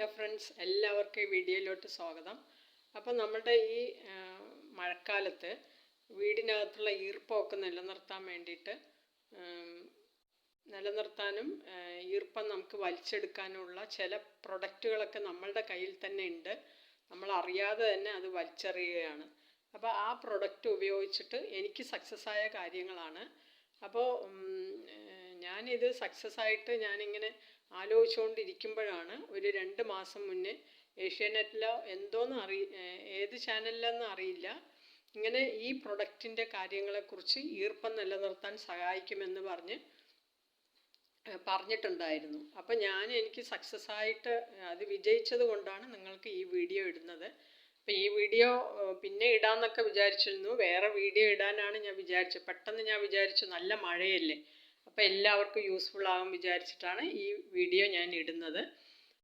Hello friends എല്ലാവർക്കും ഈ വീഡിയോയിലോട്ട് സ്വാഗതം. അപ്പോൾ നമ്മുടെ ഈ മഴക്കാലത്ത് വീടിനകത്തുള്ള ഈർപ്പമൊക്കെ നിലനിർത്താൻ വേണ്ടിയിട്ട് നിലനിർത്താനും ഈർപ്പം നമുക്ക് വലിച്ചെടുക്കാനുമുള്ള ചില പ്രൊഡക്റ്റുകളൊക്കെ നമ്മളുടെ കയ്യിൽ തന്നെ ഉണ്ട്. നമ്മൾ അറിയാതെ തന്നെ അത് വലിച്ചെറിയുകയാണ്. അപ്പോൾ ആ പ്രൊഡക്റ്റ് ഉപയോഗിച്ചിട്ട് എനിക്ക് സക്സസ് ആയ കാര്യങ്ങളാണ്. അപ്പോൾ ഞാനിത് സക്സസ് ആയിട്ട് ഞാനിങ്ങനെ ആലോചിച്ചുകൊണ്ടിരിക്കുമ്പോഴാണ് ഒരു രണ്ട് മാസം മുന്നേ ഏഷ്യാനെറ്റിലോ എന്തോന്ന് അറി ഏത് ചാനലിലെന്ന് അറിയില്ല. ഇങ്ങനെ ഈ പ്രൊഡക്റ്റിന്റെ കാര്യങ്ങളെക്കുറിച്ച് ഈർപ്പം നിലനിർത്താൻ സഹായിക്കുമെന്ന് പറഞ്ഞ് പറഞ്ഞിട്ടുണ്ടായിരുന്നു. അപ്പം ഞാൻ എനിക്ക് സക്സസ് ആയിട്ട് അത് വിജയിച്ചത് കൊണ്ടാണ് നിങ്ങൾക്ക് ഈ വീഡിയോ ഇടുന്നത്. അപ്പം ഈ വീഡിയോ പിന്നെ ഇടാമെന്നൊക്കെ വിചാരിച്ചിരുന്നു. വേറെ വീഡിയോ ഇടാനാണ് ഞാൻ വിചാരിച്ചത്. പെട്ടെന്ന് ഞാൻ വിചാരിച്ചു നല്ല മഴയല്ലേ. അപ്പോൾ എല്ലാവർക്കും യൂസ്ഫുൾ ആകും വിചാരിച്ചിട്ടാണ് ഈ വീഡിയോ ഞാൻ ഇടുന്നത്.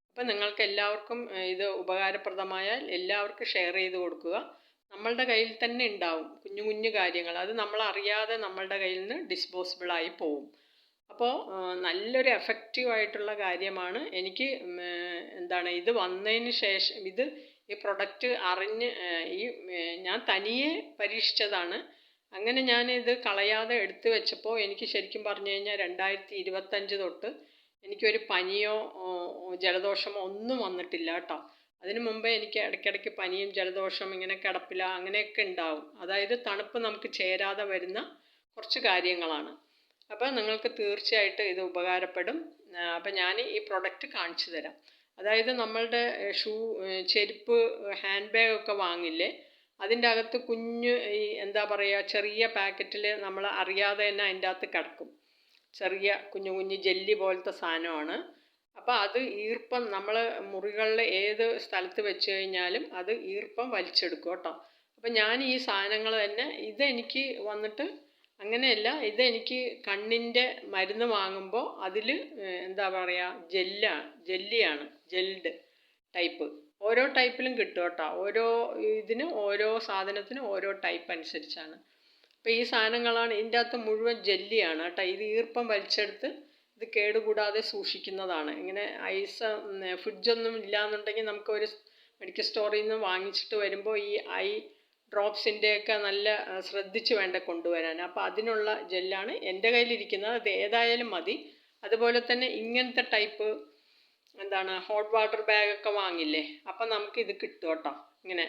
അപ്പോൾ നിങ്ങൾക്ക് എല്ലാവർക്കും ഇത് ഉപകാരപ്രദമായാൽ എല്ലാവർക്കും ഷെയർ ചെയ്ത് കൊടുക്കുക. നമ്മളുടെ കയ്യിൽ തന്നെ ഉണ്ടാവും കുഞ്ഞു കുഞ്ഞു കാര്യങ്ങൾ. അത് നമ്മൾ അറിയാതെ നമ്മളുടെ കയ്യിൽ നിന്ന് ഡിസ്പോസിബിൾ ആയി പോവും. അപ്പോൾ നല്ലൊരു എഫക്റ്റീവ് ആയിട്ടുള്ള കാര്യമാണ് എനിക്ക് എന്താണ് ഇത് വന്നതിന് ശേഷം ഇത് ഈ പ്രൊഡക്റ്റ് അറിഞ്ഞ് ഈ ഞാൻ തനിയെ പരീക്ഷിച്ചതാണ്. അങ്ങനെ ഞാൻ ഇത് കളയാതെ എടുത്തു വെച്ചപ്പോൾ എനിക്ക് ശരിക്കും പറഞ്ഞു കഴിഞ്ഞാൽ രണ്ടായിരത്തി ഇരുപത്തഞ്ച് തൊട്ട് എനിക്കൊരു പനിയോ ജലദോഷമോ ഒന്നും വന്നിട്ടില്ല കേട്ടോ. അതിനു മുമ്പേ എനിക്ക് ഇടയ്ക്കിടയ്ക്ക് പനിയും ജലദോഷം ഇങ്ങനെ കിടപ്പില അങ്ങനെയൊക്കെ ഉണ്ടാവും. അതായത് തണുപ്പ് നമുക്ക് ചേരാതെ വരുന്ന കുറച്ച് കാര്യങ്ങളാണ്. അപ്പോൾ നിങ്ങൾക്ക് തീർച്ചയായിട്ടും ഇത് ഉപകാരപ്പെടും. അപ്പോൾ ഞാൻ ഈ പ്രൊഡക്റ്റ് കാണിച്ചു തരാം. അതായത് നമ്മളുടെ ഷൂ ചെരുപ്പ് ഹാൻഡ് ബാഗ് ഒക്കെ വാങ്ങില്ലേ അതിന്റെ അകത്ത് കുഞ്ഞ് ഈ എന്താ പറയുക ചെറിയ പാക്കറ്റിൽ നമ്മൾ അറിയാതെ തന്നെ അതിന്റെ അകത്ത് കിടക്കും. ചെറിയ കുഞ്ഞു കുഞ്ഞു ജെല്ലി പോലത്തെ സാധനമാണ്. അപ്പോൾ അത് ഈർപ്പം നമ്മൾ മുറികളിൽ ഏത് സ്ഥലത്ത് വെച്ച് കഴിഞ്ഞാലും അത് ഈർപ്പം വലിച്ചെടുക്കും കേട്ടോ. അപ്പം ഞാൻ ഈ സാധനങ്ങൾ തന്നെ ഇതെനിക്ക് വന്നിട്ട് അങ്ങനെയല്ല ഇതെനിക്ക് കണ്ണിന്റെ മരുന്ന് വാങ്ങുമ്പോൾ അതിൽ എന്താ പറയുക ജെല്ലാണ് ജെല്ലിയാണ് ജെൽഡ് ടൈപ്പ്. ഓരോ ടൈപ്പിലും കിട്ടും കേട്ടോ. ഓരോ ഇതിന് ഓരോ സാധനത്തിനും ഓരോ ടൈപ്പ് അനുസരിച്ചാണ്. അപ്പോൾ ഈ സാധനങ്ങളാണ് ഇതിന്റെ അകത്ത് മുഴുവൻ ജെല്ലിയാണ് കേട്ടോ. ഇത് ഈർപ്പം വലിച്ചെടുത്ത് ഇത് കേടുകൂടാതെ സൂക്ഷിക്കുന്നതാണ്. ഇങ്ങനെ ഐസ് ഫ്രിഡ്ജൊന്നും ഇല്ലാന്നുണ്ടെങ്കിൽ നമുക്കൊരു മെഡിക്കൽ സ്റ്റോറിൽ നിന്ന് വാങ്ങിച്ചിട്ട് വരുമ്പോൾ ഈ ഐ ഡ്രോപ്സിന്റെയൊക്കെ നല്ല ശ്രദ്ധിച്ച് വേണ്ട കൊണ്ടുവരാൻ. അപ്പോൾ അതിനുള്ള ജെല്ലാണ് എന്റെ കയ്യിലിരിക്കുന്നത്. അത് ഏതായാലും മതി. അതുപോലെ തന്നെ ഇങ്ങനത്തെ ടൈപ്പ് എന്താണ് ഹോട്ട് വാട്ടർ ബാഗൊക്കെ വാങ്ങില്ലേ? അപ്പം നമുക്ക് ഇത് കിട്ടും കേട്ടോ. ഇങ്ങനെ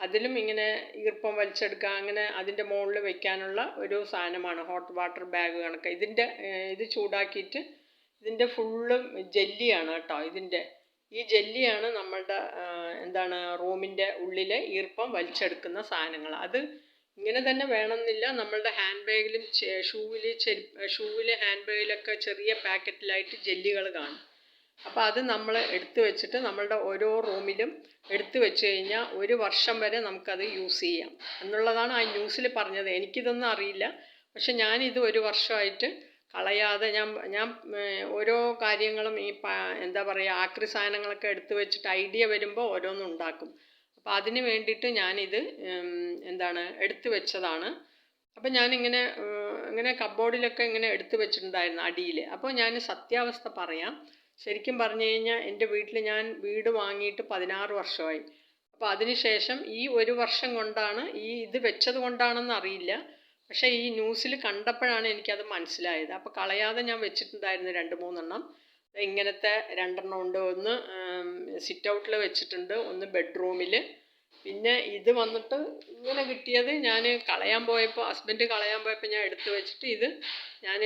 അതിലും ഇങ്ങനെ ഈർപ്പം വലിച്ചെടുക്കുക അങ്ങനെ അതിന്റെ മുകളിൽ വെക്കാനുള്ള ഒരു സാധനമാണ് ഹോട്ട് വാട്ടർ ബാഗ് കണക്ക്. ഇതിന്റെ ഇത് ചൂടാക്കിയിട്ട് ഇതിന്റെ ഫുള്ളും ജെല്ലിയാണ് കേട്ടോ ഇതിന്റെ ഈ ജെല്ലിയാണ് നമ്മളുടെ എന്താണ് റൂമിന്റെ ഉള്ളിലെ ഈർപ്പം വലിച്ചെടുക്കുന്ന സാധനങ്ങൾ. അത് ഇങ്ങനെ തന്നെ വേണമെന്നില്ല. നമ്മളുടെ ഹാൻഡ് ബാഗിലും ഷൂവിൽ ചെരി ഷൂവിൽ ഹാൻഡ് ബാഗിലൊക്കെ ചെറിയ പാക്കറ്റിലായിട്ട് ജെല്ലികൾ കാണും. അപ്പോൾ അത് നമ്മൾ എടുത്തു വെച്ചിട്ട് നമ്മളുടെ ഓരോ റൂമിലും എടുത്തു വെച്ച് കഴിഞ്ഞാൽ ഒരു വർഷം വരെ നമുക്കത് യൂസ് ചെയ്യാം. എന്നുള്ളതാണ് ആ ന്യൂസിൽ പറഞ്ഞത്. എനിക്കിതൊന്നും അറിയില്ല. പക്ഷെ ഞാനിത് ഒരു വർഷമായിട്ട് കളയാതെ ഞാൻ ഞാൻ ഓരോ കാര്യങ്ങളും ഈ എന്താ പറയുക ആക്രി സാധനങ്ങളൊക്കെ എടുത്തു വെച്ചിട്ട് ഐഡിയ വരുമ്പോൾ ഓരോന്നും ഉണ്ടാക്കും. അപ്പോൾ അതിന് വേണ്ടിയിട്ട് ഞാനിത് എന്താണ് എടുത്തു വെച്ചതാണ്. അപ്പോൾ ഞാനിങ്ങനെ ഇങ്ങനെ കബോർഡിലൊക്കെ ഇങ്ങനെ എടുത്തു വെച്ചിട്ടുണ്ടായിരുന്നു അടിയിൽ അപ്പോൾ ഞാൻ സത്യാവസ്ഥ പറയാം. ശരിക്കും പറഞ്ഞു കഴിഞ്ഞാൽ എന്റെ വീട്ടിൽ ഞാൻ വീട് വാങ്ങിയിട്ട് പതിനാറ് വർഷമായി. അപ്പോൾ അതിനുശേഷം ഈ ഒരു വർഷം കൊണ്ടാണ് ഈ ഇത് വെച്ചത് കൊണ്ടാണെന്ന് അറിയില്ല. പക്ഷേ ഈ ന്യൂസിൽ കണ്ടപ്പോഴാണ് എനിക്കത് മനസ്സിലായത്. അപ്പോൾ കളയാതെ ഞാൻ വെച്ചിട്ടുണ്ടായിരുന്നു രണ്ട് മൂന്നെണ്ണം. ഇങ്ങനത്തെ രണ്ടെണ്ണം ഉണ്ട്. ഒന്ന് സിറ്റ് ഔട്ടിൽ വെച്ചിട്ടുണ്ട്. ഒന്ന് ബെഡ്റൂമിൽ പിന്നെ ഇത് വന്നിട്ട് ഇങ്ങനെ കിട്ടിയത് ഞാൻ കളയാൻ പോയപ്പോൾ ഹസ്ബൻഡ് കളയാൻ പോയപ്പോൾ ഞാൻ എടുത്തു വെച്ചിട്ട് ഇത് ഞാൻ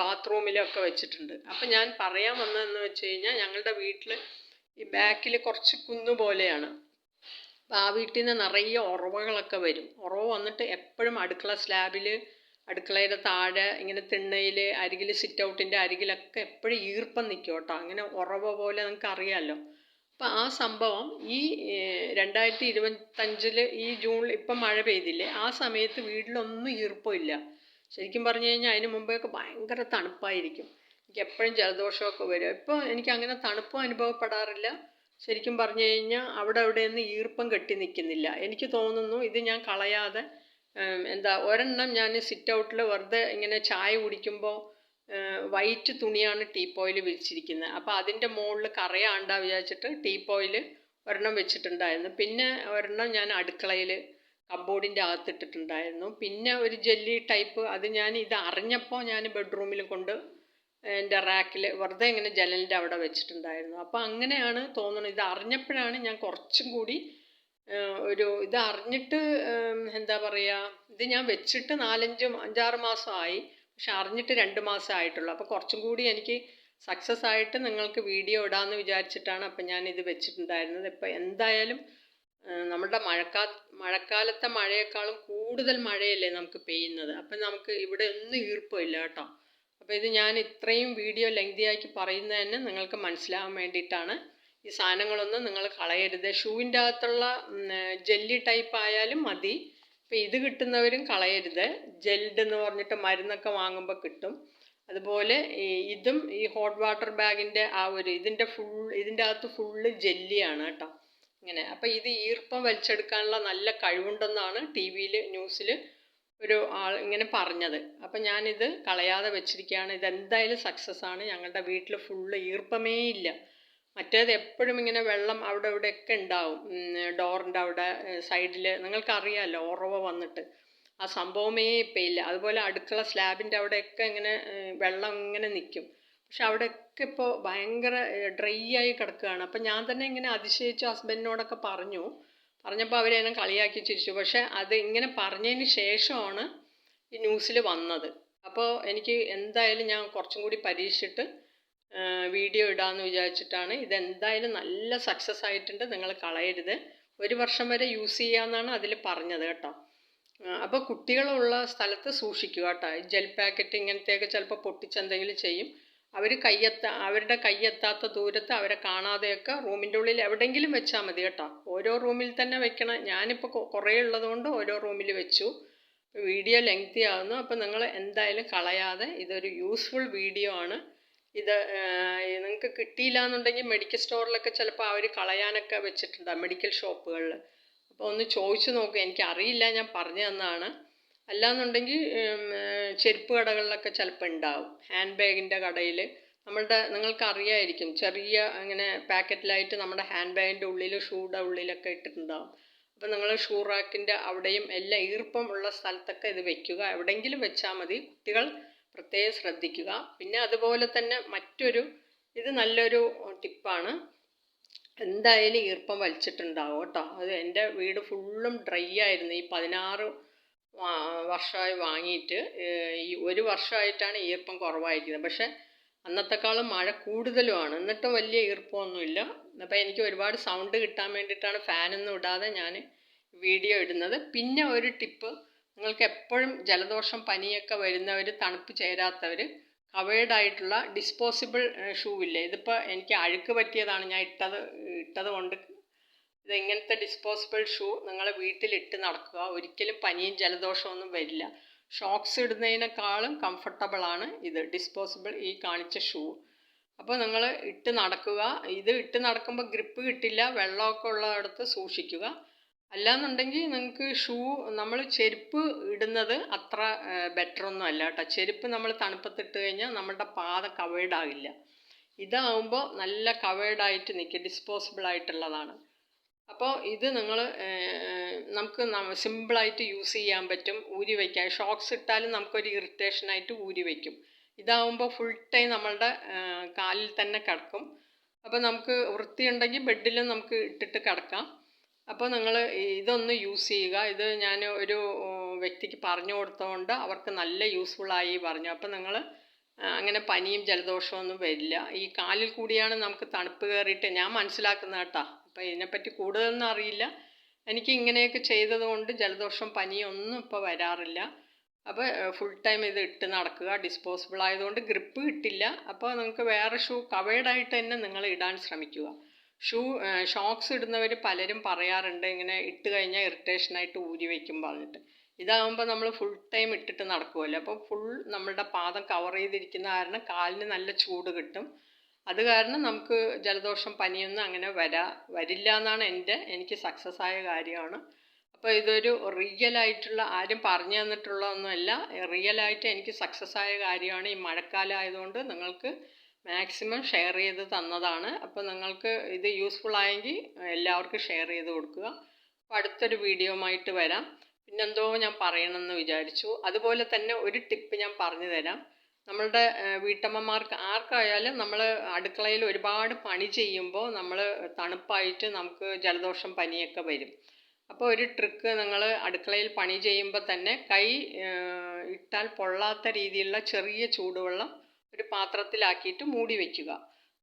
ബാത്റൂമിലൊക്കെ വെച്ചിട്ടുണ്ട്. അപ്പം ഞാൻ പറയാൻ വന്നതെന്ന് വെച്ച് കഴിഞ്ഞാൽ ഞങ്ങളുടെ വീട്ടിൽ ഈ ബാക്കിൽ കുറച്ച് കുന്നു പോലെയാണ്. അപ്പോൾ ആ വീട്ടിൽ നിന്ന് നിറയെ ഉറവകളൊക്കെ വരും. ഉറവ് വന്നിട്ട് എപ്പോഴും അടുക്കള സ്ലാബിൽ അടുക്കളയുടെ താഴെ ഇങ്ങനെ തിണ്ണയിൽ അരികിൽ സിറ്റ് ഔട്ടിന്റെ അരികിലൊക്കെ എപ്പോഴും ഈർപ്പം നിൽക്കും കേട്ടോ അങ്ങനെ ഉറവ പോലെ നിങ്ങൾക്ക് അറിയാമല്ലോ അപ്പോൾ ആ സംഭവം ഈ രണ്ടായിരത്തി ഇരുപത്തഞ്ചിൽ ഈ ജൂണിൽ ഇപ്പം മഴ പെയ്തില്ലേ ആ സമയത്ത് വീട്ടിലൊന്നും ഈർപ്പമില്ല ശരിക്കും പറഞ്ഞു കഴിഞ്ഞാൽ അതിന് മുമ്പേയൊക്കെ ഭയങ്കര തണുപ്പായിരിക്കും. എനിക്ക് എപ്പോഴും ജലദോഷമൊക്കെ വരും. ഇപ്പോൾ എനിക്ക് അങ്ങനെ തണുപ്പും അനുഭവപ്പെടാറില്ല. ശരിക്കും പറഞ്ഞു കഴിഞ്ഞാൽ അവിടെ അവിടെയൊന്നും ഈർപ്പം കെട്ടി നിൽക്കുന്നില്ല എനിക്ക് തോന്നുന്നു ഇത് ഞാൻ കളയാതെ എന്താ ഒരെണ്ണം ഞാൻ സിറ്റ് ഔട്ടിൽ വെറുതെ ഇങ്ങനെ ചായ കുടിക്കുമ്പോൾ വൈറ്റ് തുണിയാണ് ടീപ്പോയിൽ വിരിച്ചിരിക്കുന്നത്. അപ്പോൾ അതിന്റെ മുകളിൽ കറയാണ്ടാ വിചാരിച്ചിട്ട് ടീപ്പോയിൽ ഒരെണ്ണം വെച്ചിട്ടുണ്ടായിരുന്നു. പിന്നെ ഒരെണ്ണം ഞാൻ അടുക്കളയിൽ കബോർഡിന്റെ അകത്തിട്ടിട്ടുണ്ടായിരുന്നു. പിന്നെ ഒരു ജെല്ലി ടൈപ്പ് അത് ഞാൻ ഇത് അറിഞ്ഞപ്പോൾ ഞാൻ ബെഡ്റൂമിൽ കൊണ്ട് എന്റെ റാക്കിൽ വെറുതെ ഇങ്ങനെ ജനലിന്റെ അവിടെ വെച്ചിട്ടുണ്ടായിരുന്നു. അപ്പോൾ അങ്ങനെയാണ് തോന്നുന്നത്. ഇത് അറിഞ്ഞപ്പോഴാണ് ഞാൻ കുറച്ചും കൂടി ഒരു ഇത് അറിഞ്ഞിട്ട് എന്താ പറയുക ഇത് ഞാൻ വെച്ചിട്ട് നാലഞ്ച് അഞ്ചാറ് മാസമായി. പക്ഷെ അറിഞ്ഞിട്ട് രണ്ട് മാസം ആയിട്ടുള്ളൂ. അപ്പോൾ കുറച്ചും കൂടി എനിക്ക് സക്സസ് ആയിട്ട് നിങ്ങൾക്ക് വീഡിയോ ഇടാമെന്ന് വിചാരിച്ചിട്ടാണ് അപ്പം ഞാൻ ഇത് വെച്ചിട്ടുണ്ടായിരുന്നത്. ഇപ്പം എന്തായാലും നമ്മുടെ മഴക്കാ മഴക്കാലത്തെ മഴയേക്കാളും കൂടുതൽ മഴയല്ലേ നമുക്ക് പെയ്യുന്നത്. അപ്പം നമുക്ക് ഇവിടെ ഒന്നും ഈർപ്പമില്ല കേട്ടോ. അപ്പോൾ ഇത് ഞാൻ ഇത്രയും വീഡിയോ ലെങ്തിയാക്കി പറയുന്നത് തന്നെ നിങ്ങൾക്ക് മനസ്സിലാവാൻ വേണ്ടിയിട്ടാണ്. ഈ സാധനങ്ങളൊന്നും നിങ്ങൾ കളയരുത്. ഷൂവിന്റെ അകത്തുള്ള ജെല്ലി ടൈപ്പ് ആയാലും മതി. അപ്പോൾ ഇത് കിട്ടുന്നവരും കളയരുത്. ജെൽഡ് എന്ന് പറഞ്ഞിട്ട് മരുന്നൊക്കെ വാങ്ങുമ്പോൾ കിട്ടും. അതുപോലെ ഇതും ഈ ഹോട്ട് വാട്ടർ ബാഗിന്റെ ആ ഒരു ഇതിന്റെ ഫുൾ ഇതിന്റെ അകത്ത് ഫുള്ള് ജെല്ലിയാണ് കേട്ടോ. ഇങ്ങനെ. അപ്പോൾ ഇത് ഈർപ്പം വലിച്ചെടുക്കാനുള്ള നല്ല കഴിവുണ്ടെന്നാണ് ടി വിയിൽ ന്യൂസിൽ ഒരു ആൾ ഇങ്ങനെ പറഞ്ഞത്. അപ്പം ഞാനിത് കളയാതെ വെച്ചിരിക്കുകയാണ് ഇതെന്തായാലും സക്സസ് ആണ്. ഞങ്ങളുടെ വീട്ടിൽ ഫുള്ള് ഈർപ്പമേ ഇല്ല. മറ്റേത് എപ്പോഴും ഇങ്ങനെ വെള്ളം അവിടെ ഇവിടെയൊക്കെ ഉണ്ടാവും. ഡോറിന്റെ അവിടെ സൈഡിൽ നിങ്ങൾക്കറിയാമല്ലോ ഉറവ വന്നിട്ട്. ആ സംഭവമേ ഇപ്പം ഇല്ല. അതുപോലെ അടുക്കള സ്ലാബിന്റെ അവിടെയൊക്കെ ഇങ്ങനെ വെള്ളം ഇങ്ങനെ നിൽക്കും പക്ഷെ അവിടെയൊക്കെ ഇപ്പോൾ ഭയങ്കര ഡ്രൈ ആയി കിടക്കുകയാണ്. അപ്പം ഞാൻ തന്നെ ഇങ്ങനെ അതിശയിച്ച് ഹസ്ബൻഡിനോടൊക്കെ പറഞ്ഞു. പറഞ്ഞപ്പോൾ അവരെന്നെ കളിയാക്കി ചിരിച്ചു. പക്ഷെ അത് ഇങ്ങനെ പറഞ്ഞതിന് ശേഷമാണ് ഈ ന്യൂസിൽ വന്നത്. അപ്പോൾ എനിക്ക് എന്തായാലും ഞാൻ കുറച്ചും കൂടി പരീക്ഷിച്ചിട്ട് വീഡിയോ ഇടാമെന്ന് വിചാരിച്ചിട്ടാണ്. ഇതെന്തായാലും നല്ല സക്സസ് ആയിട്ടുണ്ട്. നിങ്ങൾ കളയരുത്. ഒരു വർഷം വരെ യൂസ് ചെയ്യാമെന്നാണ് അതിൽ പറഞ്ഞത് കേട്ടോ. അപ്പോൾ കുട്ടികളുള്ള സ്ഥലത്ത് സൂക്ഷിക്കുക കേട്ടോ. ജെൽ പാക്കറ്റ് ഇങ്ങനത്തെയൊക്കെ ചിലപ്പോൾ പൊട്ടിച്ചെന്തെങ്കിലും ചെയ്യും. അവർ കയ്യെത്ത അവരുടെ കയ്യെത്താത്ത ദൂരത്ത് അവരെ കാണാതെയൊക്കെ റൂമിന്റെ ഉള്ളിൽ എവിടെയെങ്കിലും വെച്ചാൽ മതി കേട്ടോ. ഓരോ റൂമിൽ തന്നെ വെക്കണം. ഞാനിപ്പോൾ കുറേ ഉള്ളതുകൊണ്ട് ഓരോ റൂമിൽ വെച്ചു. വീഡിയോ ലെങ്തി ആകുന്നു അപ്പോൾ നിങ്ങൾ എന്തായാലും കളയാതെ ഇതൊരു യൂസ്ഫുൾ വീഡിയോ ആണ്. ഇത് നിങ്ങൾക്ക് കിട്ടിയില്ല എന്നുണ്ടെങ്കിൽ മെഡിക്കൽ സ്റ്റോറിലൊക്കെ ചിലപ്പോൾ അവർ കളയാനൊക്കെ വെച്ചിട്ടുണ്ടാകും മെഡിക്കൽ ഷോപ്പുകളിൽ അപ്പോൾ ഒന്ന് ചോദിച്ചു നോക്കുക എനിക്ക് അറിയില്ല ഞാൻ പറഞ്ഞു തന്നതാണ്. അല്ലാന്നുണ്ടെങ്കിൽ ചെരുപ്പ് കടകളിലൊക്കെ ചിലപ്പോൾ ഉണ്ടാവും. ഹാൻഡ് ബാഗിന്റെ കടയിൽ നമ്മളുടെ നിങ്ങൾക്ക് അറിയായിരിക്കും ചെറിയ അങ്ങനെ പാക്കറ്റിലായിട്ട് നമ്മുടെ ഹാൻഡ് ബാഗിന്റെ ഉള്ളിൽ ഷൂയുടെ ഉള്ളിലൊക്കെ ഇട്ടിട്ടുണ്ടാവും. അപ്പോൾ നിങ്ങൾ ഷൂ റാക്കിന്റെ അവിടെയും എല്ലാം ഈർപ്പം ഉള്ള സ്ഥലത്തൊക്കെ ഇത് വെക്കുക. എവിടെയെങ്കിലും വെച്ചാൽ മതി. കുട്ടികൾ പ്രത്യേകം ശ്രദ്ധിക്കുക. പിന്നെ അതുപോലെ തന്നെ മറ്റൊരു ഇത് നല്ലൊരു ടിപ്പാണ്. എന്തായാലും ഈർപ്പം വലിച്ചിട്ടുണ്ടാവും കേട്ടോ. അത് എന്റെ വീട് ഫുള്ളും ഡ്രൈ ആയിരുന്നു. ഈ പതിനാറ് വർഷമായി വാങ്ങിയിട്ട് ഈ ഒരു വർഷമായിട്ടാണ് ഈർപ്പം കുറവായിരിക്കുന്നത്. പക്ഷേ അന്നത്തെക്കാളും മഴ കൂടുതലുമാണ്. എന്നിട്ടും വലിയ ഈർപ്പമൊന്നുമില്ല. അപ്പോൾ എനിക്ക് ഒരുപാട് സൗണ്ട് കിട്ടാൻ വേണ്ടിയിട്ടാണ് ഫാനൊന്നും ഇടാതെ ഞാൻ വീഡിയോ ഇടുന്നത്. പിന്നെ ഒരു ടിപ്പ് നിങ്ങൾക്ക് എപ്പോഴും ജലദോഷം പനിയൊക്കെ വരുന്നവർ തണുപ്പ് ചേരാത്തവർ കവേർഡ് ആയിട്ടുള്ള ഡിസ്പോസിബിൾ ഷൂ ഇല്ലേ ഇതിപ്പോൾ എനിക്ക് അഴുക്ക് പറ്റിയതാണ്. ഞാൻ ഇട്ടത് ഇട്ടത് കൊണ്ട് ഇത് ഇങ്ങനത്തെ ഡിസ്പോസിബിൾ ഷൂ നിങ്ങൾ വീട്ടിലിട്ട് നടക്കുക. ഒരിക്കലും പനിയും ജലദോഷമൊന്നും വരില്ല. ഷോക്സ് ഇടുന്നതിനേക്കാളും കംഫർട്ടബിളാണ് ഇത് ഡിസ്പോസിബിൾ ഈ കാണിച്ച ഷൂ അപ്പോൾ നിങ്ങൾ ഇട്ട് നടക്കുക. ഇത് ഇട്ട് നടക്കുമ്പോൾ ഗ്രിപ്പ് കിട്ടില്ല വെള്ളമൊക്കെ ഉള്ളിടത്ത് സൂക്ഷിക്കുക. അല്ലാന്നുണ്ടെങ്കിൽ നിങ്ങൾക്ക് ഷൂ നമ്മൾ ചെരുപ്പ് ഇടുന്നത് അത്ര ബെറ്റർ ഒന്നും അല്ല കേട്ടോ. ചെരുപ്പ് നമ്മൾ തണുപ്പത്തിട്ട് കഴിഞ്ഞാൽ നമ്മുടെ പാത കവേർഡ് ആകില്ല ഇതാവുമ്പോൾ നല്ല കവേർഡ് ആയിട്ട് നിൽക്കും ഡിസ്പോസിബിൾ ആയിട്ടുള്ളതാണ് അപ്പോൾ ഇത് നിങ്ങൾ നമുക്ക് സിമ്പിളായിട്ട് യൂസ് ചെയ്യാൻ പറ്റും. ഊരി വയ്ക്കാൻ ഷോക്സ് ഇട്ടാലും നമുക്കൊരു ഇറിറ്റേഷനായിട്ട് ഊരി വയ്ക്കും ഇതാവുമ്പോൾ ഫുൾ ടൈം നമ്മളുടെ കാലിൽ തന്നെ കിടക്കും. അപ്പോൾ നമുക്ക് വൃത്തിയുണ്ടെങ്കിൽ ബെഡിലും നമുക്ക് ഇട്ടിട്ട് കിടക്കാം. അപ്പോൾ നിങ്ങൾ ഇതൊന്ന് യൂസ് ചെയ്യുക. ഇത് ഞാൻ ഒരു വ്യക്തിക്ക് പറഞ്ഞു കൊടുത്തതുകൊണ്ട് അവർക്ക് നല്ല യൂസ്ഫുള്ളായി പറഞ്ഞു. അപ്പോൾ നിങ്ങൾ അങ്ങനെ പനിയും ജലദോഷമൊന്നും വരില്ല. ഈ കാലിൽ കൂടിയാണ് നമുക്ക് തണുപ്പ് കയറിയിട്ട് ഞാൻ മനസ്സിലാക്കുന്ന കേട്ടാ. അപ്പോൾ ഇതിനെപ്പറ്റി കൂടുതലൊന്നും അറിയില്ല. എനിക്ക് ഇങ്ങനെയൊക്കെ ചെയ്തതുകൊണ്ട് ജലദോഷം പനിയൊന്നും ഇപ്പോൾ വരാറില്ല. അപ്പോൾ ഫുൾ ടൈം ഇത് ഇട്ട് നടക്കുക. ഡിസ്പോസിബിൾ ആയതുകൊണ്ട് ഗ്രിപ്പ് കിട്ടില്ല. അപ്പോൾ നിങ്ങൾക്ക് വേറെ ഷൂ കവേർഡായിട്ട് തന്നെ നിങ്ങൾ ഇടാൻ ശ്രമിക്കുക. ഷൂ ഷോക്സ് ഇടുന്നവർ പലരും പറയാറുണ്ട് ഇങ്ങനെ ഇട്ട് കഴിഞ്ഞാൽ ഇറിറ്റേഷനായിട്ട് ഊരി വയ്ക്കും പറഞ്ഞിട്ട്. ഇതാകുമ്പോൾ നമ്മൾ ഫുൾ ടൈം ഇട്ടിട്ട് നടക്കുമല്ലോ അപ്പോൾ ഫുൾ നമ്മളുടെ പാദം കവർ ചെയ്തിരിക്കുന്ന കാരണം കാലിന് നല്ല ചൂട് കിട്ടും. അത് കാരണം നമുക്ക് ജലദോഷം പനിയൊന്നും അങ്ങനെ വരാ വരില്ല എന്നാണ് എന്റെ എനിക്ക് സക്സസ് ആയ കാര്യമാണ്. അപ്പോൾ ഇതൊരു റിയൽ ആയിട്ടുള്ള ആരും പറഞ്ഞു തന്നിട്ടുള്ളതൊന്നുമല്ല റിയൽ ആയിട്ട് എനിക്ക് സക്സസ് ആയ കാര്യമാണ് ഈ മഴക്കാലം ആയതുകൊണ്ട് നിങ്ങൾക്ക് മാക്സിമം ഷെയർ ചെയ്ത് തന്നതാണ്. അപ്പോൾ നിങ്ങൾക്ക് ഇത് യൂസ്ഫുൾ ആയെങ്കിൽ എല്ലാവർക്കും ഷെയർ ചെയ്ത് കൊടുക്കുക. അപ്പോൾ അടുത്തൊരു വീഡിയോമായിട്ട് വരാം. പിന്നെന്തോ ഞാൻ പറയണമെന്ന് വിചാരിച്ചു. അതുപോലെ തന്നെ ഒരു ടിപ്പ് ഞാൻ പറഞ്ഞു തരാം. നമ്മളുടെ വീട്ടമ്മമാർക്ക് ആർക്കായാലും നമ്മൾ അടുക്കളയിൽ ഒരുപാട് പണി ചെയ്യുമ്പോൾ നമ്മൾ തണുപ്പായിട്ട് നമുക്ക് ജലദോഷം പനിയൊക്കെ വരും. അപ്പോൾ ഒരു ട്രിക്ക് നിങ്ങൾ അടുക്കളയിൽ പണി ചെയ്യുമ്പോൾ തന്നെ കൈ ഇട്ടാൽ പൊള്ളാത്ത രീതിയിലുള്ള ചെറിയ ചൂടുവെള്ളം ഒരു പാത്രത്തിലാക്കിയിട്ട് മൂടി വെക്കുക.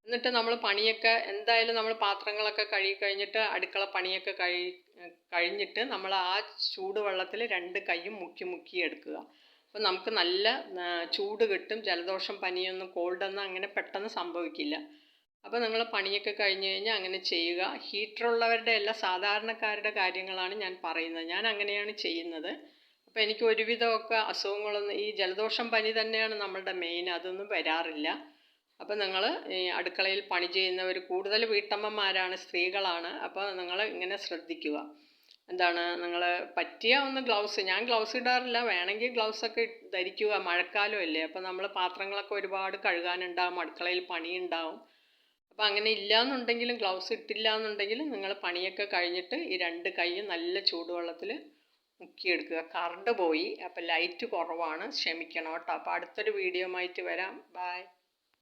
എന്നിട്ട് നമ്മൾ പണിയൊക്കെ എന്തായാലും നമ്മൾ പാത്രങ്ങളൊക്കെ കഴുകി കഴിഞ്ഞിട്ട് അടുക്കള പണിയൊക്കെ കഴി കഴിഞ്ഞിട്ട് നമ്മൾ ആ ചൂടുവെള്ളത്തിൽ രണ്ട് കൈയും മുക്കി മുക്കി എടുക്കുക. അപ്പോൾ നമുക്ക് നല്ല ചൂട് കിട്ടും. ജലദോഷം പനിയൊന്നും കോൾഡൊന്നും അങ്ങനെ പെട്ടെന്ന് സംഭവിക്കില്ല. അപ്പോൾ നിങ്ങൾ പണിയൊക്കെ കഴിഞ്ഞ് കഴിഞ്ഞാൽ അങ്ങനെ ചെയ്യുക. ഹീറ്ററുള്ളവരുടെ എല്ലാ സാധാരണക്കാരുടെ കാര്യങ്ങളാണ് ഞാൻ പറയുന്നത്. ഞാൻ അങ്ങനെയാണ് ചെയ്യുന്നത്. അപ്പോൾ എനിക്ക് ഒരുവിധമൊക്കെ അസുഖങ്ങളൊന്നും ഈ ജലദോഷം പനി തന്നെയാണ് നമ്മളുടെ മെയിൻ അതൊന്നും വരാറില്ല. അപ്പോൾ നിങ്ങൾ ഈ അടുക്കളയിൽ പണി ചെയ്യുന്നവർ കൂടുതൽ വീട്ടമ്മമാരാണ് സ്ത്രീകളാണ്. അപ്പോൾ നിങ്ങൾ ഇങ്ങനെ ശ്രദ്ധിക്കുക. എന്താണ് നിങ്ങൾ പറ്റിയ ഒന്ന് ഗ്ലൗസ് ഞാൻ ഗ്ലൗസ് ഇടാറില്ല. വേണമെങ്കിൽ ഗ്ലൗസ് ഒക്കെ ഇട്ട് ധരിക്കുക മഴക്കാലമല്ലേ അപ്പോൾ നമ്മൾ പാത്രങ്ങളൊക്കെ ഒരുപാട് കഴുകാനുണ്ടാവും. അടുക്കളയിൽ പണിയുണ്ടാവും. അപ്പോൾ അങ്ങനെ ഇല്ലാന്നുണ്ടെങ്കിലും ഗ്ലൗസ് ഇട്ടില്ല എന്നുണ്ടെങ്കിലും നിങ്ങൾ പണിയൊക്കെ കഴിഞ്ഞിട്ട് ഈ രണ്ട് കൈയും നല്ല ചൂടുവെള്ളത്തിൽ മുക്കിയെടുക്കുക. കറണ്ട് പോയി. അപ്പോൾ ലൈറ്റ് കുറവാണ്. ക്ഷമിക്കണം കേട്ടോ. അപ്പോൾ അടുത്തൊരു വീഡിയോ ആയിട്ട് വരാം. ബായ്